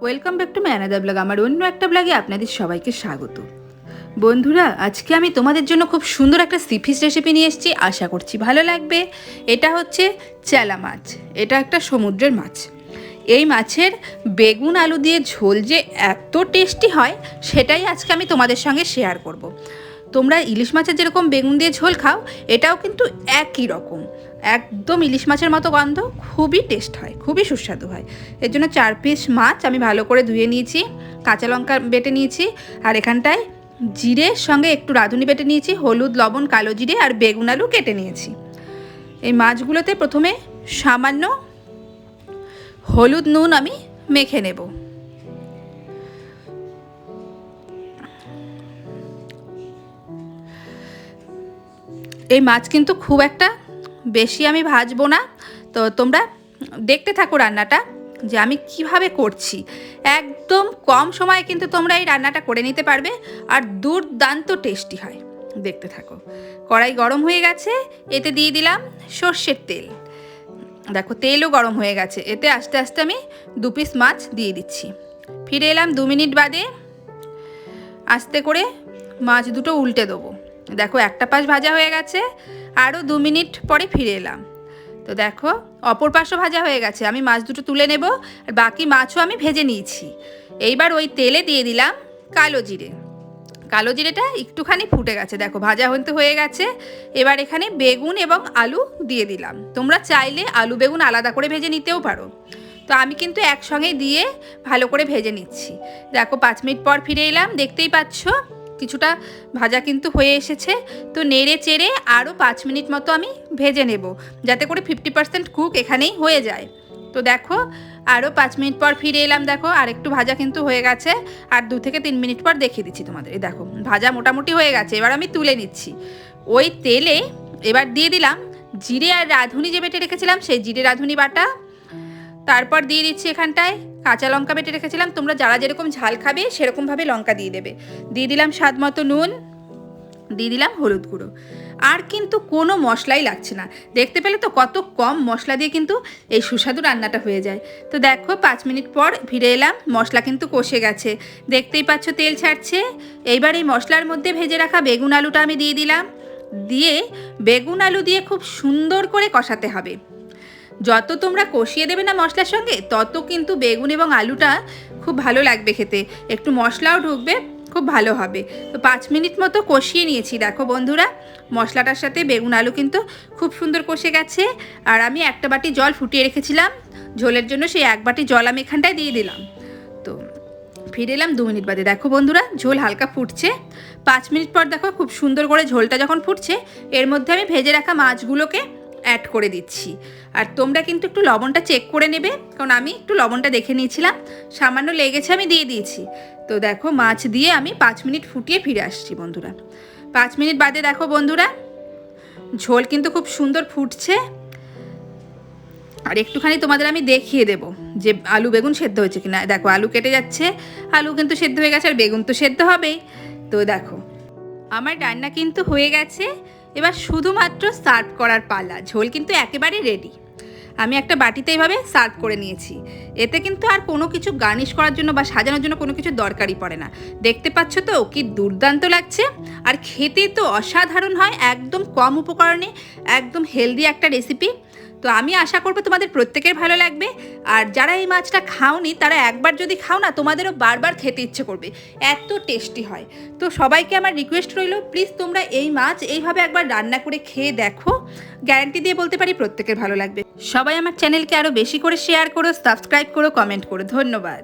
Welcome back to ম্যানাদা blog আমার অন্য একটা ব্লগে আপনাদের সবাইকে স্বাগত। বন্ধুরা, আজকে আমি তোমাদের জন্য খুব সুন্দর একটা সিফিস রেসিপি নিয়ে এসেছি। আশা করছি ভালো লাগবে। এটা হচ্ছে চেলা মাছ। এটা একটা সমুদ্রের মাছ। এই মাছের বেগুন আলু দিয়ে ঝোল যে এত টেস্টি হয়, সেটাই আজকে আমি তোমাদের সঙ্গে শেয়ার করব। তোমরা ইলিশ মাছের যেরকম বেগুন দিয়ে ঝোল খাও, এটাও কিন্তু একই রকম। একদম ইলিশ মাছের মতো গন্ধ, খুবই টেস্ট হয়, খুবই সুস্বাদু হয়। এর জন্য চার পিস মাছ আমি ভালো করে ধুয়ে নিয়েছি, কাঁচা লঙ্কা বেটে নিয়েছি, আর এখানটায় জিরের সঙ্গে একটু রাঁধুনি বেটে নিয়েছি, হলুদ, লবণ, কালো জিরে, আর বেগুন আলু কেটে নিয়েছি। এই মাছগুলোতে প্রথমে সামান্য হলুদ নুন আমি মেখে নেব। এই মাছ কিন্তু খুব একটা বেশি আমি ভাজবো না। তো তোমরা দেখতে থাকো রান্নাটা যে আমি কীভাবে করছি। একদম কম সময়ে কিন্তু তোমরা এই রান্নাটা করে নিতে পারবে আর দুর্দান্ত টেস্টি হয়। দেখতে থাকো। কড়াই গরম হয়ে গেছে, এতে দিয়ে দিলাম সর্ষের তেল। দেখো, তেলও গরম হয়ে গেছে, এতে আস্তে আস্তে আমি দু পিস মাছ দিয়ে দিচ্ছি। ফিরে এলাম দু মিনিট বাদে, আস্তে করে মাছ দুটো উল্টে দেবো। দেখো, একটা পাশ ভাজা হয়ে গেছে আরও দু মিনিট পরে ফিরে এলাম। তো দেখো, অপর পাশও ভাজা হয়ে গেছে, আমি মাছ দুটো তুলে নেব, আর বাকি মাছও আমি ভেজে নিয়েছি। এইবার ওই তেলে দিয়ে দিলাম কালো জিরে। কালো জিরেটা একটুখানি ফুটে গেছে, দেখো, ভাজা হতে হয়ে গেছে। এবার এখানে বেগুন এবং আলু দিয়ে দিলাম। তোমরা চাইলে আলু বেগুন আলাদা করে ভেজে নিতেও পারো। তো আমি কিন্তু একসঙ্গেই দিয়ে ভালো করে ভেজে নিচ্ছি। দেখো, পাঁচ মিনিট পর ফিরে এলাম, দেখতেই পাচ্ছ? কিছুটা ভাজা কিন্তু হয়ে এসেছে। তো নেড়ে চেড়ে আরও পাঁচ মিনিট মতো আমি ভেজে নেব, যাতে করে ফিফটি পার্সেন্ট কুক এখানেই হয়ে যায়। তো দেখো আরও পাঁচ মিনিট পর ফিরে এলাম, দেখো আর একটু ভাজা কিন্তু হয়ে গেছে। আর দু থেকে তিন মিনিট পর দেখিয়ে দিচ্ছি তোমাদের। এই দেখো, ভাজা মোটামুটি হয়ে গেছে, এবার আমি তুলে নিচ্ছি। ওই তেলে এবার দিয়ে দিলাম জিরে আর রাঁধুনি যে বেটে রেখেছিলাম, সেই জিরে রাঁধুনি বাটা। তারপর দিয়ে দিচ্ছি এখানটায় কাঁচা লঙ্কা বেটে রেখেছিলাম, তোমরা যারা যেরকম ঝাল খাবে, সেরকমভাবে লঙ্কা দিয়ে দেবে। দিয়ে দিলাম স্বাদ মতো নুন, দিয়ে দিলাম হলুদ গুঁড়ো। আর কিন্তু কোনো মশলাই লাগছে না। দেখতে পেলে তো কত কম মশলা দিয়ে কিন্তু এই সুস্বাদু রান্নাটা হয়ে যায়। তো দেখো, পাঁচ মিনিট পর ফিরে এলাম, মশলা কিন্তু কষে গেছে। দেখতেই পাচ্ছ তেল ছাড়ছে। এইবার এই মশলার মধ্যে ভেজে রাখা বেগুন আলুটা আমি দিয়ে দিলাম। দিয়ে বেগুন আলু দিয়ে খুব সুন্দর করে কষাতে হবে। যত তোমরা কষিয়ে দেবে না মশলার সঙ্গে, তত কিন্তু বেগুন এবং আলুটা খুব ভালো লাগবে খেতে। একটু মশলাও ঢুকবে, খুব ভালো হবে। তো পাঁচ মিনিট মতো কষিয়ে নিয়েছি। দেখো বন্ধুরা, মশলাটার সাথে বেগুন, আলু কিন্তু খুব সুন্দর কষে গেছে। আর আমি একটা বাটি জল ফুটিয়ে রেখেছিলাম। ঝোলের জন্য সেই এক বাটি জল আমি এখানটায় দিয়ে দিলাম। তো ফিরে এলাম দু মিনিট বাদে। দেখো বন্ধুরা, ঝোল হালকা ফুটছে। পাঁচ মিনিট পর দেখো খুব সুন্দর করে ঝোলটা যখন ফুটছে, এর মধ্যে আমি ভেজে রাখা মাছগুলোকে অ্যাড করে দিচ্ছি। আর তোমরা কিন্তু একটু লবণটা চেক করে নেবে, কারণ আমি একটু লবণটা দেখে নিয়েছিলাম, সামান্য লেগেছে আমি দিয়ে দিয়েছি। তো দেখো, মাছ দিয়ে আমি পাঁচ মিনিট ফুটিয়ে ফিরে আসছি বন্ধুরা। পাঁচ মিনিট বাদে দেখো বন্ধুরা, ঝোল কিন্তু খুব সুন্দর ফুটছে। আর একটুখানি তোমাদের আমি দেখিয়ে দেবো যে আলু বেগুন সেদ্ধ হয়েছে কিনা। দেখো, আলু কেটে যাচ্ছে, আলু কিন্তু সেদ্ধ হয়ে গেছে, আর বেগুন তো সেদ্ধ হবেই। তো দেখো, আমার রান্না কিন্তু হয়ে গেছে। এবার শুধুমাত্র সার্ভ করার পালা ঝোল কিন্তু একেবারে রেডি আমি একটা বাটিতে এইভাবে সার্ভ করে নিয়েছি। এতে কিন্তু আর কোনো কিছু গার্নিশ করার জন্য বা সাজানোর জন্য কোনো কিছু দরকারই পড়ে না। দেখতে পাচ্ছ তো, কি দুর্দান্ত লাগছে। আর খেতে তো অসাধারণ হয়, একদম কম উপকরণে, একদম হেলদি একটা রেসিপি তো আমি আশা করব তোমাদের প্রত্যেকের ভালো লাগবে। আর যারা এই মাছটা খাওনি, তারা একবার যদি খাও না, তোমাদেরও বারবার খেতে ইচ্ছে করবে। এত টেস্টি হয়। তো সবাইকে আমার রিকোয়েস্ট রইল প্লিজ তোমরা এই মাছ এইভাবে একবার রান্না করে খেয়ে দেখো। গ্যারান্টি দিয়ে বলতে পারি প্রত্যেকের ভালো লাগবে। সবাই আমার চ্যানেলকে আরও বেশি করে শেয়ার করো সাবস্ক্রাইব করো কমেন্ট করো। ধন্যবাদ।